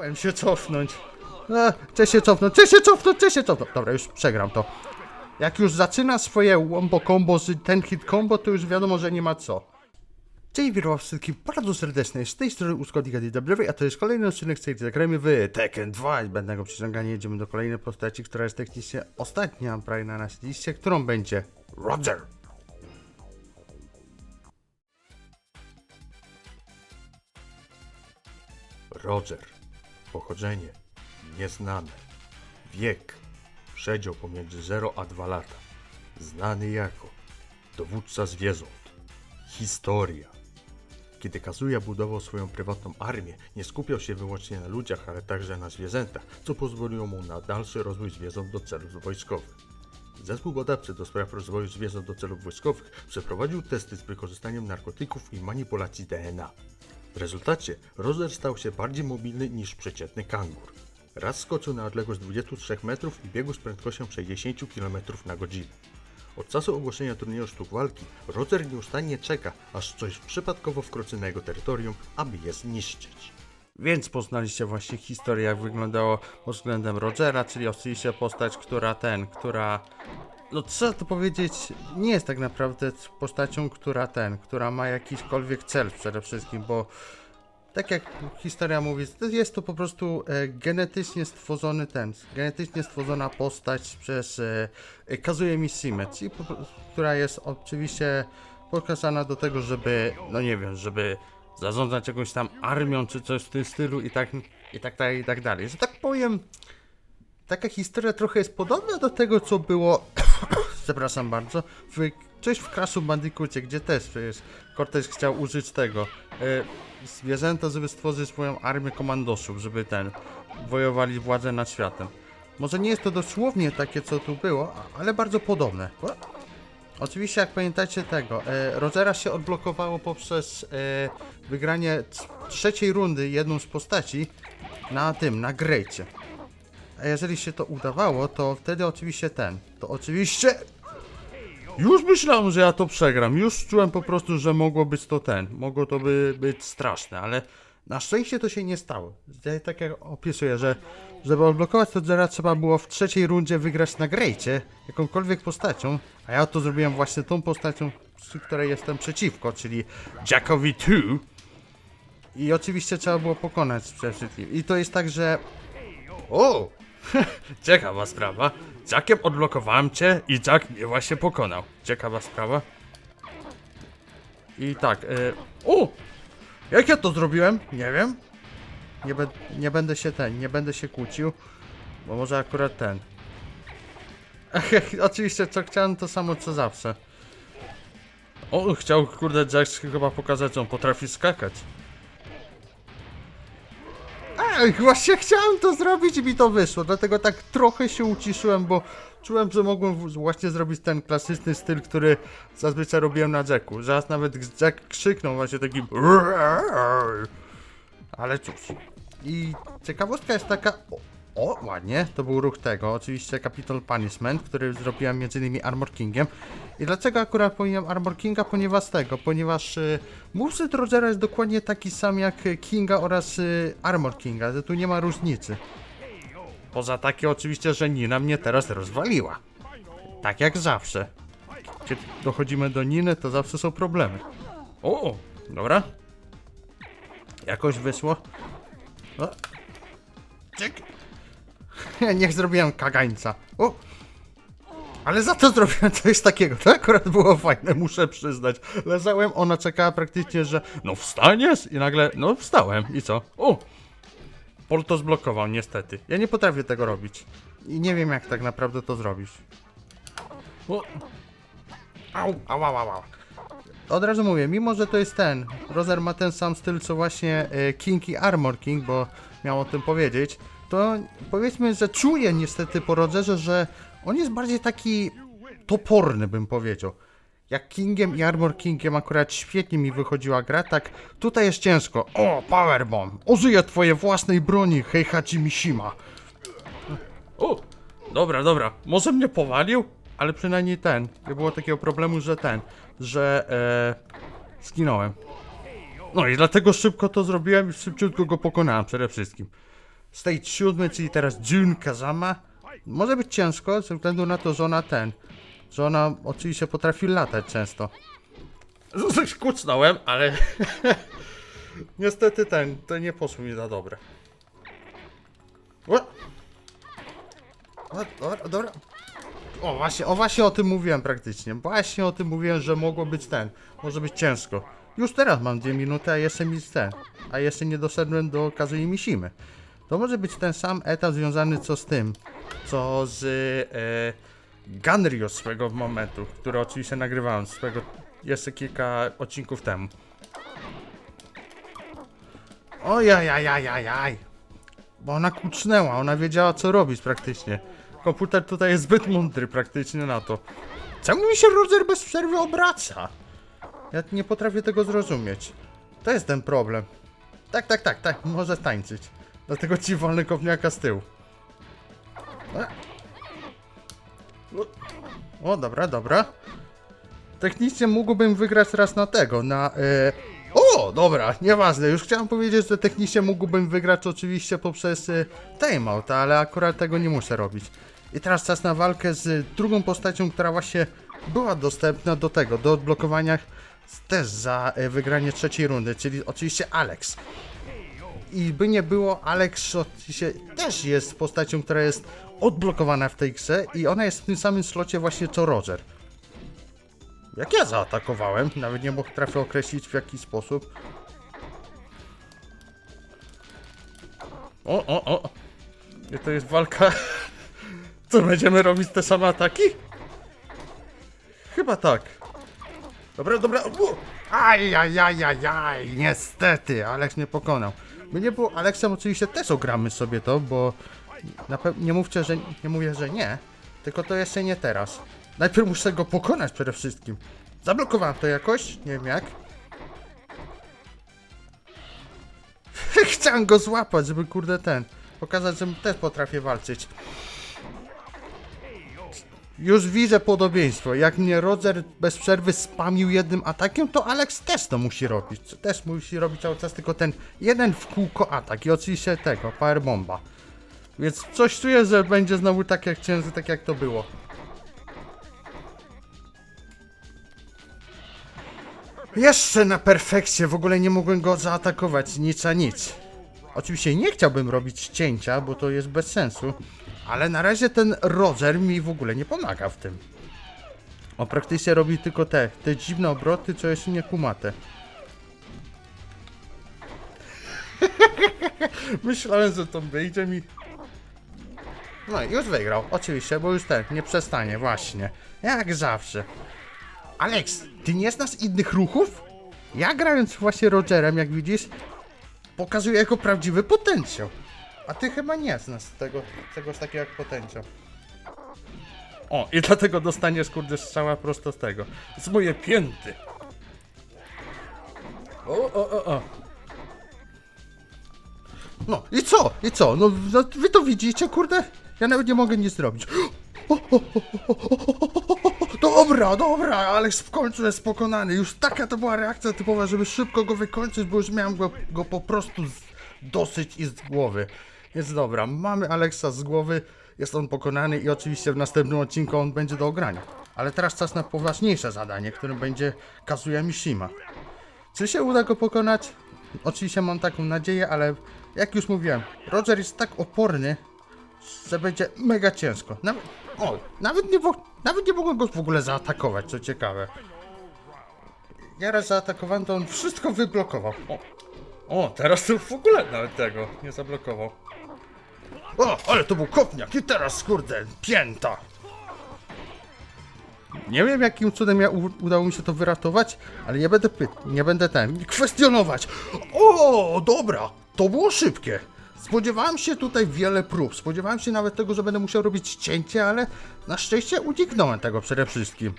Chciałem się cofnąć. E, chcę się cofnąć, chcę się cofnąć, chcę się cofnąć. Dobra, już przegram to. Jak już zaczyna swoje wombo combo, z- ten hit combo, to już wiadomo, że nie ma co. Cześć, witam wszystkich bardzo serdecznie, z tej strony Uskody DW, a to jest kolejny odcinek z serii Zagrajmy w Tekken 2 i będę go przyciąganie, jedziemy do kolejnej postaci, która jest technicznie ostatnia prawie na naszej liście, którą będzie Roger. Roger. Pochodzenie nieznane. Wiek przedział pomiędzy 0 a 2 lata. Znany jako dowódca zwierząt. Historia. Kiedy Kazuya budował swoją prywatną armię, nie skupiał się wyłącznie na ludziach, ale także na zwierzętach, co pozwoliło mu na dalszy rozwój zwierząt do celów wojskowych. Zespół badawczy do spraw rozwoju zwierząt do celów wojskowych przeprowadził testy z wykorzystaniem narkotyków i manipulacji DNA. W rezultacie Roger stał się bardziej mobilny niż przeciętny kangur. Raz skoczył na odległość 23 metrów i biegł z prędkością 60 km na godzinę. Od czasu ogłoszenia turnieju sztuk walki, Roger nieustannie czeka, aż coś przypadkowo wkroczy na jego terytorium, aby je zniszczyć. Więc poznaliście właśnie historię, jak wyglądało pod względem Rogera, czyli oczywiście postać, która ten, która. No trzeba to powiedzieć, nie jest tak naprawdę postacią, która ten, która ma jakiśkolwiek cel przede wszystkim, bo tak jak historia mówi, jest to po prostu e, genetycznie stworzony ten, genetycznie stworzona postać przez e, e, pro- która jest oczywiście pokazana do tego, żeby, no nie wiem, żeby zarządzać jakąś tam armią czy coś w tym stylu i tak, i tak dalej, i tak dalej. Że tak powiem, taka historia trochę jest podobna do tego, co było, przepraszam bardzo, w, coś w Crashu Bandicoocie, gdzie też przecież Cortez chciał użyć tego, e, zwierzęta, żeby stworzyć swoją armię komandosów, żeby ten, wojowali władzę nad światem. Może nie jest to dosłownie takie, co tu było, ale bardzo podobne. Oczywiście, jak pamiętacie tego, e, Rogera się odblokowało poprzez e, wygranie trzeciej rundy jedną z postaci na tym, na Grejcie. A jeżeli się to udawało, to wtedy oczywiście ten, to oczywiście... Już myślałem, że ja to przegram, już czułem po prostu, że mogło być to ten, mogło to by być straszne, ale na szczęście to się nie stało. Ja Tak jak opisuję, że żeby odblokować Rogera trzeba było w trzeciej rundzie wygrać na Grejcie jakąkolwiek postacią, a ja to zrobiłem właśnie tą postacią, przy której jestem przeciwko, czyli Jackowi 2. I oczywiście trzeba było pokonać przede wszystkim. I to jest tak, że... O! Ciekawa sprawa. Jackiem odblokowałem cię i Jack mnie właśnie pokonał. Ciekawa sprawa. I tak, e... O! Jak ja to zrobiłem? Nie wiem. Nie, be, nie będę się ten, nie będę się kłócił, bo może akurat ten. Oczywiście, co chciałem, to samo co zawsze. O, chciał, kurde, Jax chyba pokazać, że on potrafi skakać. Właśnie chciałem to zrobić i mi to wyszło, dlatego tak trochę się uciszyłem, bo czułem, że mogłem właśnie zrobić ten klasyczny styl, który zazwyczaj robiłem na Jacku. Zaraz nawet Jack krzyknął właśnie takim ale cóż. I ciekawostka jest taka. O, o, ładnie, to był ruch tego. Oczywiście Capital Punishment, który zrobiłem między innymi Armor Kingiem. I dlaczego akurat pominiłem Armor Kinga? Ponieważ tego, ponieważ y, moveset Rogera jest dokładnie taki sam jak Kinga oraz y, Armor Kinga, że tu nie ma różnicy. Poza takie oczywiście, że Nina mnie teraz rozwaliła. Tak jak zawsze. Kiedy dochodzimy do Niny, to zawsze są problemy. O, dobra. Jakoś wyszło. O. Niech zrobiłem kagańca. O. Ale za to zrobiłem coś takiego. To akurat było fajne, muszę przyznać. Leżałem, ona czekała praktycznie, że no wstaniesz? I nagle, no wstałem. I co? O. Pol to zblokował, niestety. Ja nie potrafię tego robić. I nie wiem, jak tak naprawdę to zrobić. O. Au, au, au, au. Od razu mówię, mimo że to jest ten, Rozer ma ten sam styl co właśnie e, King i Armor King, bo miał o tym powiedzieć, to powiedzmy, że czuję niestety po Rogerze, że on jest bardziej taki toporny, bym powiedział. Jak Kingiem i Armor Kingiem akurat świetnie mi wychodziła gra, tak tutaj jest ciężko. O, Powerbomb! Użyję twojej własnej broni, Heihachi Mishima. O, dobra, dobra. Może mnie powalił, ale przynajmniej ten. Nie było takiego problemu, że ten, że e. No i dlatego szybko to zrobiłem i szybciutko go pokonałem przede wszystkim. Stage 7, czyli teraz Jun Kazama. Może być ciężko, ze względu na to, że ona ten, że ona oczywiście potrafi latać często. Coś kucnąłem, ale niestety ten, to nie poszło mi za dobre. O! O, dobra, dobra. O właśnie, o właśnie o tym mówiłem praktycznie. Właśnie o tym mówiłem, że mogło być ten. Może być ciężko. Już teraz mam dwie minuty, a jeszcze mi ten. A jeszcze nie doszedłem do Kazui Mishimy. To może być ten sam etap związany co z tym. Co z e, Ganryo swego momentu, który oczywiście nagrywałem swego jeszcze kilka odcinków temu. Ojajajajajaj. Bo ona kucnęła, ona wiedziała co robić praktycznie. Komputer tutaj jest zbyt mądry praktycznie na to. Czemu mi się Roger bez przerwy obraca? Ja nie potrafię tego zrozumieć. To jest ten problem. Tak, tak, tak, tak, może tańczyć. Dlatego ci wolny kopniaka z tyłu. O, dobra, dobra. Technicznie mógłbym wygrać raz na tego, na... E... Dobra, nieważne. Już chciałem powiedzieć, że technicznie mógłbym wygrać oczywiście poprzez e, timeout, ale akurat tego nie muszę robić. I teraz czas na walkę z drugą postacią, która właśnie była dostępna do tego, do odblokowania też za e, wygranie trzeciej rundy, czyli oczywiście Alex. I by nie było, Alex oczywiście też jest postacią, która jest odblokowana w tej grze i ona jest w tym samym slocie właśnie co Roger. Jak ja zaatakowałem, nawet nie potrafię określić w jaki sposób. O, o, o. I to jest walka. Co, będziemy robić te same ataki? Chyba tak. Dobra, dobra. U! Aj, aj, aj, aj, niestety, Alex mnie pokonał. By nie było Aleksem, oczywiście też ogramy sobie to, bo na nie mówcie, że nie mówię, że nie, tylko to jeszcze nie teraz. Najpierw muszę go pokonać przede wszystkim. Zablokowałem to jakoś, nie wiem jak. Chciałem go złapać, żeby kurde ten, pokazać, że też potrafię walczyć. Już widzę podobieństwo. Jak mnie Roger bez przerwy spamił jednym atakiem, to Alex też to musi robić. Też musi robić cały czas tylko ten jeden w kółko atak. I oczywiście tego, power bomba. Więc coś czuję, że będzie znowu tak jak ciężko, tak jak to było. Jeszcze na perfekcie, w ogóle nie mogłem go zaatakować, nic a nic. Oczywiście nie chciałbym robić cięcia, bo to jest bez sensu, ale na razie ten Roger mi w ogóle nie pomaga w tym. On praktycznie robi tylko te, te dziwne obroty, co jeszcze nie kumate. Myślałem, że to wyjdzie mi. No i już wygrał, oczywiście, bo już ten, nie przestanie, właśnie. Jak zawsze. Alex, ty nie znasz innych ruchów? Ja grając właśnie Rogerem, jak widzisz, pokazuję jako prawdziwy potencjał. A ty chyba nie znasz tego, czegoś takiego jak potencjał. O, i dlatego dostaniesz kurde strzała prosto z tego. Z moje pięty. O, o, o, o. No i co? I co? No, no wy to widzicie, kurde? Ja nawet nie mogę nic zrobić. O, o, o, o, o, o, o, Dobra, dobra, Alex w końcu jest pokonany. Już taka to była reakcja typowa, żeby szybko go wykończyć, bo już miałem go, go po prostu z, dosyć i z głowy. Więc dobra, mamy Alexa z głowy, jest on pokonany i oczywiście w następnym odcinku on będzie do ogrania. Ale teraz czas na poważniejsze zadanie, którym będzie Kazuya Mishima. Czy się uda go pokonać? Oczywiście mam taką nadzieję, ale jak już mówiłem, Roger jest tak oporny, że będzie mega ciężko. O, nawet nie, nawet nie mogłem go w ogóle zaatakować, co ciekawe. Ja raz zaatakowałem, to on wszystko wyblokował. O, o teraz to w ogóle nawet tego nie zablokował. O, ale to był kopniak i teraz, kurde, pięta. Nie wiem jakim cudem ja udało mi się to wyratować, ale nie będę pytał, nie będę ten kwestionować. O, dobra, to było szybkie. Spodziewałem się tutaj wiele prób, spodziewałem się nawet tego, że będę musiał robić cięcie, ale na szczęście uniknąłem tego przede wszystkim.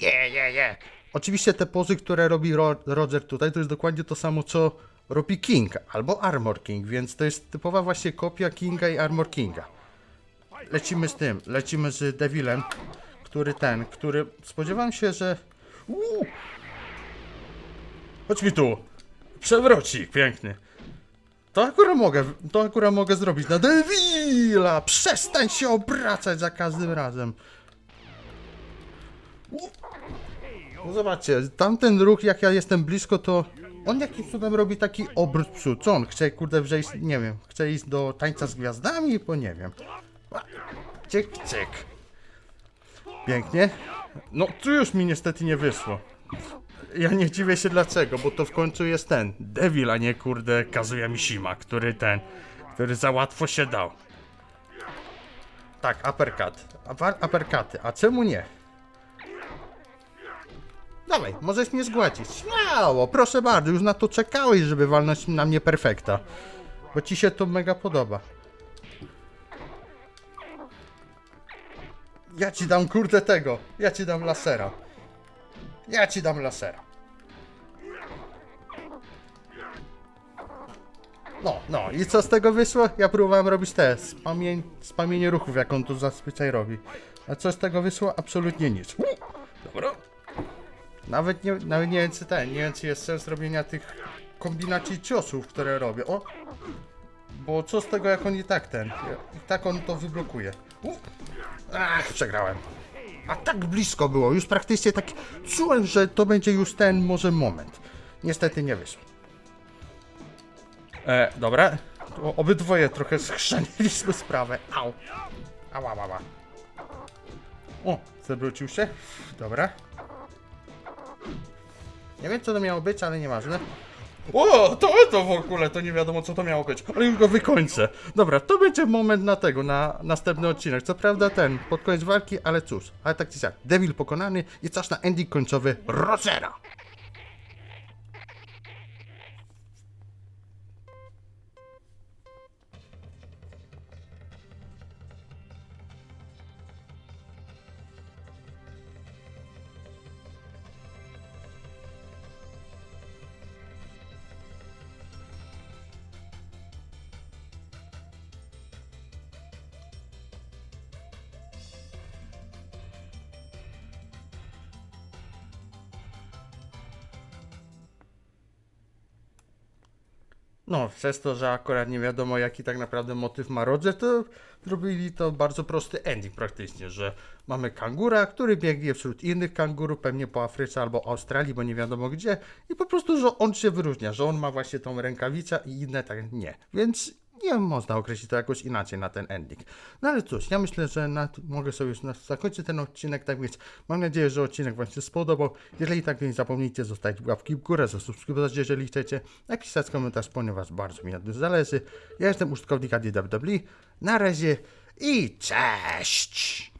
Je, je, je. Oczywiście te pozy, które robi Ro Roger tutaj, to jest dokładnie to samo, co robi King albo Armor King, więc to jest typowa właśnie kopia Kinga i Armor Kinga. Lecimy z tym, lecimy z Devilem, który ten, który spodziewałem się, że... Uuu. Chodź mi tu! Przewrocik, piękny. To akurat mogę, to akurat mogę zrobić na Devila! Przestań się obracać za każdym razem. No zobaczcie, tamten ruch, jak ja jestem blisko, to on jakimś cudem robi taki obrót przód. Co on chce, kurde, wejść, nie wiem, chce iść do tańca z gwiazdami? Bo nie wiem. Ciek, ciek. Pięknie. No, tu już mi niestety nie wyszło. Ja nie dziwię się dlaczego, bo to w końcu jest ten Devil, a nie kurde Kazuya Mishima, który ten, który za łatwo się dał. Tak, uppercut. Upper- Uppercuty, a czemu nie? Dawaj, możesz mnie zgładzić. Śmiało, proszę bardzo, już na to czekałeś, żeby walnąć na mnie perfekta. Bo ci się to mega podoba. Ja ci dam kurde tego. Ja ci dam lasera. Ja ci dam lasera. No, no i co z tego wyszło? Ja próbowałem robić te spamię... spamienie ruchów, jak on to zazwyczaj robi. A co z tego wyszło? Absolutnie nic. Dobra. Nawet nie, nawet nie wiem, czy ten, nie wiem, czy jest sens robienia tych kombinacji ciosów, które robię. O! Bo co z tego, jak on i tak ten, i tak on to wyblokuje. Ach, przegrałem. A tak blisko było, już praktycznie tak czułem, że to będzie już ten może moment. Niestety nie wyszło. E, dobra. O, obydwoje trochę schrzaniliśmy sprawę. Au. Ała, ała, ała. O, się. Dobra. Nie wiem, co to miało być, ale nieważne. O, to to w ogóle, to nie wiadomo, co to miało być, ale już go wykończę. Dobra, to będzie moment na tego, na następny odcinek. Co prawda ten, pod koniec walki, ale cóż. Ale tak czy siak, Devil pokonany i czas na ending końcowy Rogera. No, przez to, że akurat nie wiadomo jaki tak naprawdę motyw ma Roger, to zrobili to bardzo prosty ending praktycznie, że mamy kangura, który biegnie wśród innych kangurów, pewnie po Afryce albo Australii, bo nie wiadomo gdzie i po prostu, że on się wyróżnia, że on ma właśnie tą rękawicę i inne tak nie. Więc nie można określić to jakoś inaczej na ten ending. No ale cóż, ja myślę, że na, mogę sobie już zakończyć ten odcinek, tak więc mam nadzieję, że odcinek Wam się spodobał. Jeżeli tak, nie zapomnijcie zostawić łapki w górę, zasubskrybować, jeżeli chcecie, napisać komentarz, ponieważ bardzo mi na tym zależy. Ja jestem użytkownik ADWW, na razie i cześć!